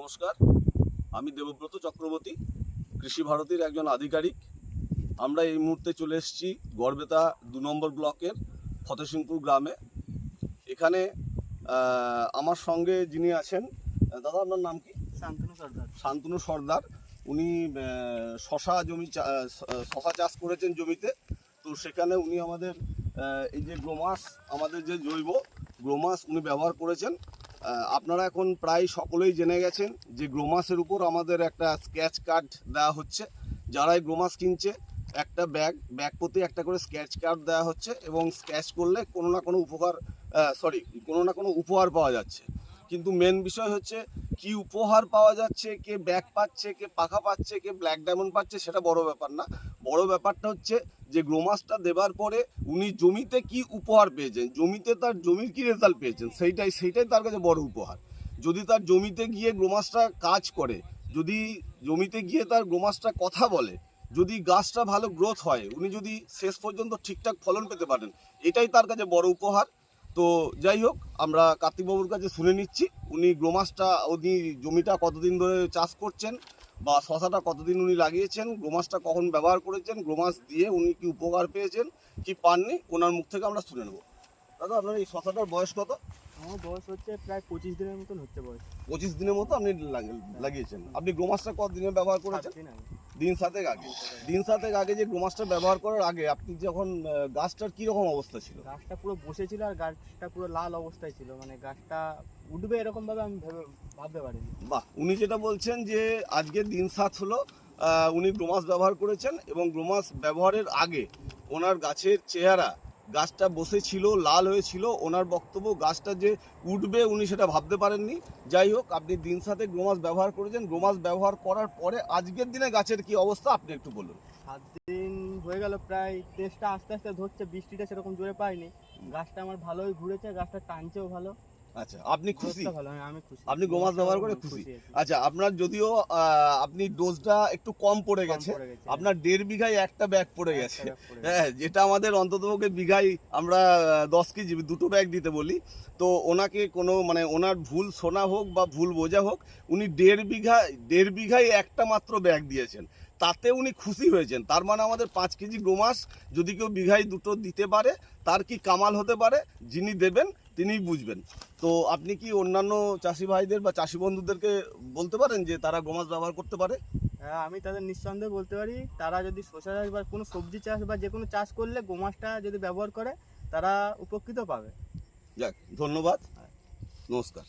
নমস্কার। আমি দেবব্রত চক্রবর্তী কৃষি ভারতীর একজন আধিকারিক। আমরা এই মুহূর্তে চলে এসেছি গড়বেতা দু নম্বর ব্লকের ফতেসিংপুর গ্রামে। এখানে আমার সঙ্গে যিনি আছেন দাদা আপনার নাম কি? শান্তনু সর্দার। শান্তনু সর্দার। উনি শশা জমি শশা চাষ করেছেন জমিতে। তো সেখানে উনি আমাদের এই যে গ্রোমাস আমাদের যে জৈব গ্রোমাস উনি ব্যবহার করেছেন। আপনারা এখন প্রায় সকলেই জেনে গেছেন যে গ্রোমাসের উপর আমাদের একটা স্ক্যাচ কার্ড দেওয়া হচ্ছে। যারাই গ্রোমাস কিনছে, একটা ব্যাগ ব্যাগ প্রতি একটা করে স্ক্যাচ কার্ড দেওয়া হচ্ছে এবং স্ক্যাচ করলে কোনো না কোনো উপকার সরি কোনো না কোনো উপহার পাওয়া যাচ্ছে। কিন্তু মেন বিষয় হচ্ছে কি উপহার পাওয়া যাচ্ছে, কে ব্যাগ পাচ্ছে, কে পাখা পাচ্ছে, কে ব্ল্যাক ডায়মন্ড পাচ্ছে, সেটা বড় ব্যাপার না। বড় ব্যাপারটা হচ্ছে যে গ্রোমাসটা দেবার পরে উনি জমিতে কি উপহার পেয়েছেন, জমিতে তার জমির কি রেজাল্ট পেয়েছেন, সেইটাই সেইটাই তার কাছে বড় উপহার। যদি তার জমিতে গিয়ে গ্রোমাসটা কাজ করে, যদি জমিতে গিয়ে তার গ্রোমাসটা কথা বলে, যদি গাছটা ভালো গ্রোথ হয়, উনি যদি শেষ পর্যন্ত ঠিকঠাক ফলন পেতে পারেন, এটাই তার কাছে বড় উপহার। তো যাই হোক, আমরা কার্তিকবাবুর কাছে শুনে নিচ্ছি। উনি গ্রোমাসটা, উনি জমিটা কতদিন ধরে চাষ করছেন বা শশাটা কতদিন উনি লাগিয়েছেন, গ্রোমাসটা কখন ব্যবহার করেছেন, গ্রোমাস দিয়ে উনি কি উপকার পেয়েছেন, কি পাননি, ওনার মুখ থেকে আমরা শুনে নেব। দাদা, আপনার এই শশাটার বয়স কত? আমার বয়স হচ্ছে প্রায় পঁচিশ দিনের মতন হচ্ছে বয়স। পঁচিশ দিনের মতো আপনি লাগিয়েছেন। আপনি গ্রোমাসটা কত দিনে ব্যবহার করেছেন? দিন। সাতেক আগে। দিন সাতেক আগে। যে গ্রোমাসটা ব্যবহার করার আগে আপনি যখন গাছটার কি রকম অবস্থা ছিল? গাছটা পুরো বসেছিল আর গাছটা পুরো লাল অবস্থায় ছিল। মানে গাছটা উঠবে এরকম ভাবে আমি ভেবে ভাবতে পারিনি। বাহ উনি যেটা বলছেন যে আজকে দিন সাত হলো উনি গ্রোমাস ব্যবহার করেছেন এবং গ্রোমাস ব্যবহারের আগে ওনার গাছের চেহারা গাছটা বসেছিল লাল হয়েছিল ওনার বক্তব্য গাছটা যে উঠবে উনি সেটা ভাবতে পারেননি। যাই হোক আপনি দিন সাথে গ্রোমাস ব্যবহার করেছেন। গ্রোমাস ব্যবহার করার পরে আজকের দিনে গাছের কি অবস্থা আপনি একটু বলুন। সাত দিন হয়ে গেল প্রায় তেজটা আস্তে আস্তে ধরছে বৃষ্টিটা সেরকম জোরে পায়নি গাছটা আমার ভালোই ঘুরেছে গাছটা টানছেও ভালো। আচ্ছা আপনি খুশি? হ্যাঁ, খুশি। আপনি গোমাস ব্যবহার করে খুশি? আচ্ছা আপনার যদিও আপনি ডোজটা একটু কম পড়ে গেছে আপনার দেড় বিঘায় একটা ব্যাগ পড়ে গেছে। ব্যাগ পড়ে গেছে। হ্যাঁ যেটা আমাদের অন্ততপক্ষে বিঘায় আমরা দশ কেজি দুটো ব্যাগ দিতে বলি। তো ওনাকে কোনো মানে ওনার ভুল শোনা হোক বা ভুল বোঝা হোক উনি দেড় বিঘা দেড় বিঘায় একটা মাত্র ব্যাগ দিয়েছেন। তাতে উনি খুশি হয়েছেন। তার মানে আমাদের পাঁচ কেজি গোমাস যদি কেউ বিঘায় দুটো দিতে পারে তার কি কামাল হতে পারে? যিনি দেবেন তিনিই বুঝবেন। তো আপনি কি অন্যান্য চাষি ভাইদের বা চাষি বন্ধুদেরকে বলতে পারেন যে তারা গোমাস ব্যবহার করতে পারে? হ্যাঁ আমি তাদের নিঃসন্দেহে বলতে পারি তারা যদি শসা চাষ বা কোনো সবজি চাষ বা যে কোনো চাষ করলে গোমাসটা যদি ব্যবহার করে তারা উপকৃত পাবে। যাক ধন্যবাদ। নমস্কার।